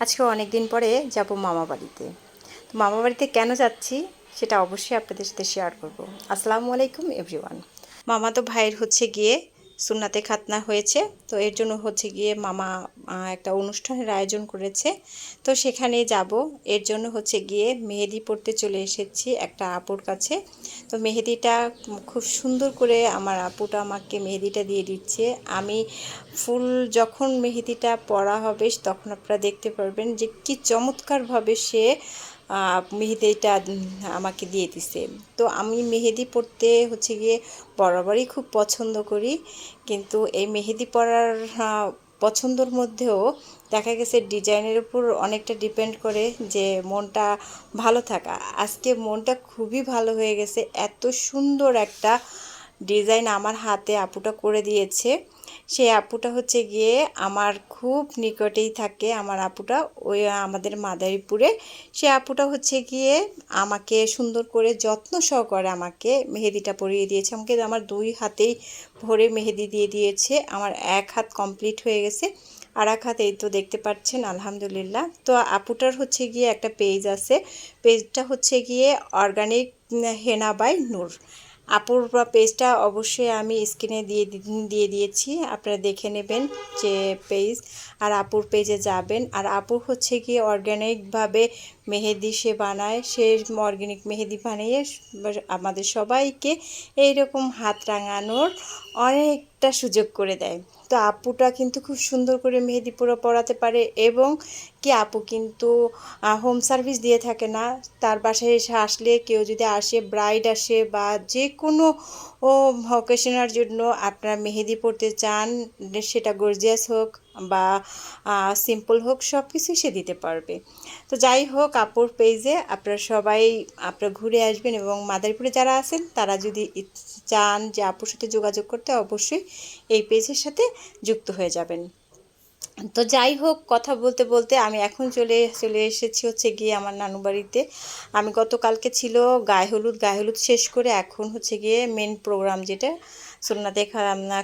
আজকে অনেক দিন পরে যাব মামা বাড়িতে। তো মামা বাড়িতে কেন যাচ্ছি সেটা অবশ্যই আপনাদের সাথে শেয়ার করব। আসসালামু আলাইকুম এভরিওয়ান মামা তো ভাইয়ের হচ্ছে গিয়ে সুন্নাতে খাতনা হয়েছে। তো এর জন্য হচ্ছে গিয়ে মামা একটা অনুষ্ঠানের আয়োজন করেছে। তো সেখানে যাব। এর জন্য হচ্ছে গিয়ে মেহেদি পড়তে চলে এসেছি একটা আপুর কাছে। তো মেহেদিটা খুব সুন্দর করে আমার আপুটা আমাকে মেহেদিটা দিয়ে দিচ্ছে। আমি ফুল যখন মেহেদিটা পরা হবে, তখন আপনারা দেখতে পারবেন যে কি চমৎকারভাবে সে মেহেদিটা আমাকে দিয়ে দিছে। তো আমি মেহেদি পরতে হচ্ছে গিয়ে বরাবরই খুব পছন্দ করি, কিন্তু এই মেহেদি পরার পছন্দর মধ্যেও দেখা গেছে ডিজাইনের উপর অনেকটা ডিপেন্ড করে যে মনটা ভালো থাকা। আজকে মনটা খুবই ভালো হয়ে গেছে, এত সুন্দর একটা ডিজাইন আমার হাতে আপুটা করে দিয়েছে। সেই আপুটা হচ্ছে গিয়ে আমার খুব নিকটেই থাকে, আমার আপুটা, ওই আমাদের মাদারীপুরে। সে আপুটা হচ্ছে গিয়ে আমাকে সুন্দর করে যত্ন সহকারে আমাকে মেহেদিটা পরিয়ে দিয়েছে। আমাকে আমার দুই হাতেই ভরে মেহেদি দিয়ে দিয়েছে। আমার এক হাত কমপ্লিট হয়ে গেছে, আর এক হাত এই তো দেখতে পাচ্ছেন, আলহামদুলিল্লাহ। তো আপুটার হচ্ছে গিয়ে একটা পেজ আছে, পেজটা হচ্ছে গিয়ে অর্গানিক হেনা বাই নূর। আপুর বা পেজটা অবশ্যই আমি স্ক্রিনে দিয়ে দিয়ে দিয়েছি। আপনারা দেখে নেবেন যে পেজ আর আপুর পেজে যাবেন। আর আপুর হচ্ছে গিয়ে অর্গ্যানিকভাবে মেহেদি সে বানায়। সে অর্গ্যানিক মেহেদি বানিয়ে আমাদের সবাইকে এইরকম হাত রাঙানোর অনেকটা সুযোগ করে দেয়। তো আপুটা কিন্তু খুব সুন্দর করে মেহেদি পুরো পরাতে পারে এবং কি আপু কিন্তু হোম সার্ভিস দিয়ে থাকে না। তার বাসায় এসে আসলে কেউ যদি আসে ব্রাইড আসে বা যে কোনো ও জন্য আপনারা মেহেদি পড়তে চান, সেটা গর্জিয়াস হোক। বা সিম্পল হোক সব কিছুই সে দিতে পারবে। তো যাই হোক, আপুর পেজে আপনারা সবাই, আপনারা ঘুরে আসবেন এবং মাদারীপুরে যারা আছেন, তারা যদি চান যে আপুর সাথে যোগাযোগ করতে, অবশ্যই এই পেজের সাথে যুক্ত হয়ে যাবেন। তো যাই হোক, কথা বলতে বলতে আমি এখন চলে চলে এসেছি হচ্ছে গিয়ে আমার নানু বাড়িতে। আমি গতকালকে ছিল গায়ে হলুদ গায়ে হলুদ শেষ করে এখন হচ্ছে গিয়ে মেন প্রোগ্রাম যেটা সোনাতে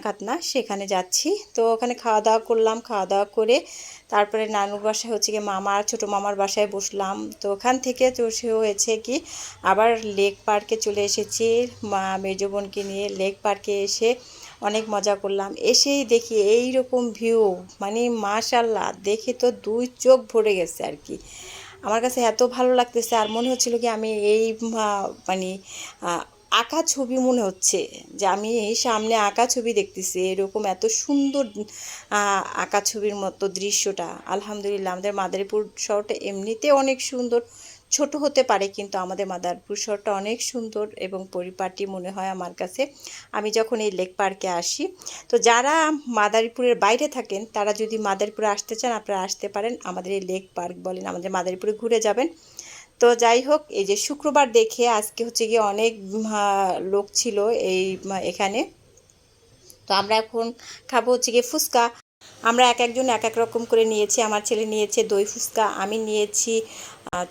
খাতনা, সেখানে যাচ্ছি। তো ওখানে খাওয়া দাওয়া করলাম খাওয়া দাওয়া করে তারপরে নানুর বাসায় হচ্ছে গিয়ে মামার, ছোটো মামার বাসায় বসলাম। তো ওখান থেকে তো সে হয়েছে কি, আবার লেক পার্কে চলে এসেছি। মা, মেজো বোনকে নিয়ে লেক পার্কে এসে অনেক মজা করলাম। এসেই দেখি এই রকম ভিউ মানে মাশাল্লাহ দেখে তো দুই চোখ ভরে গেছে আর কি। আমার কাছে এত ভালো লাগতেছে আর মনে হচ্ছিল কি আমি এই মানে আঁকা ছবি মনে হচ্ছে যে আমি এই সামনে আঁকা ছবি দেখতেছি, এরকম এত সুন্দর আঁকা ছবির মতো দৃশ্যটা। আলহামদুলিল্লাহ, আমাদের মাদারীপুর শহরটা এমনিতে অনেক সুন্দর। ছোট হতে পারে, কিন্তু আমাদের মাদারীপুর শহরটা অনেক সুন্দর এবং পরিপাটি মনে হয় আমার কাছে। আমি যখন এই লেক পার্কে আসি, তো যারা মাদারীপুরের বাইরে থাকেন, তারা যদি মাদারীপুরে আসতে চান, আপনারা আসতে পারেন। আমাদের এই লেক পার্ক বলেন, আমাদের মাদারীপুরে ঘুরে যাবেন। তো যাই হোক, এই যে শুক্রবার দেখে আজকে হচ্ছে গিয়ে অনেক লোক ছিল এই এখানে। তো আমরা এখন খাব হচ্ছে গিয়ে ফুচকা। আমরা এক একজন এক এক রকম করে নিয়েছি। আমার ছেলে নিয়েছে দই ফুচকা, আমি নিয়েছি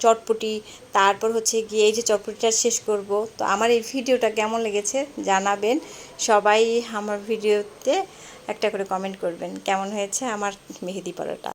চটপটি, তারপর হচ্ছে গিয়ে এই যে চটপটিটা শেষ করব। তো আমার এই ভিডিওটা কেমন লেগেছে জানাবেন। সবাই আমার ভিডিওতে একটা করে কমেন্ট করবেন, কেমন হয়েছে আমার মেহেদি পড়াটা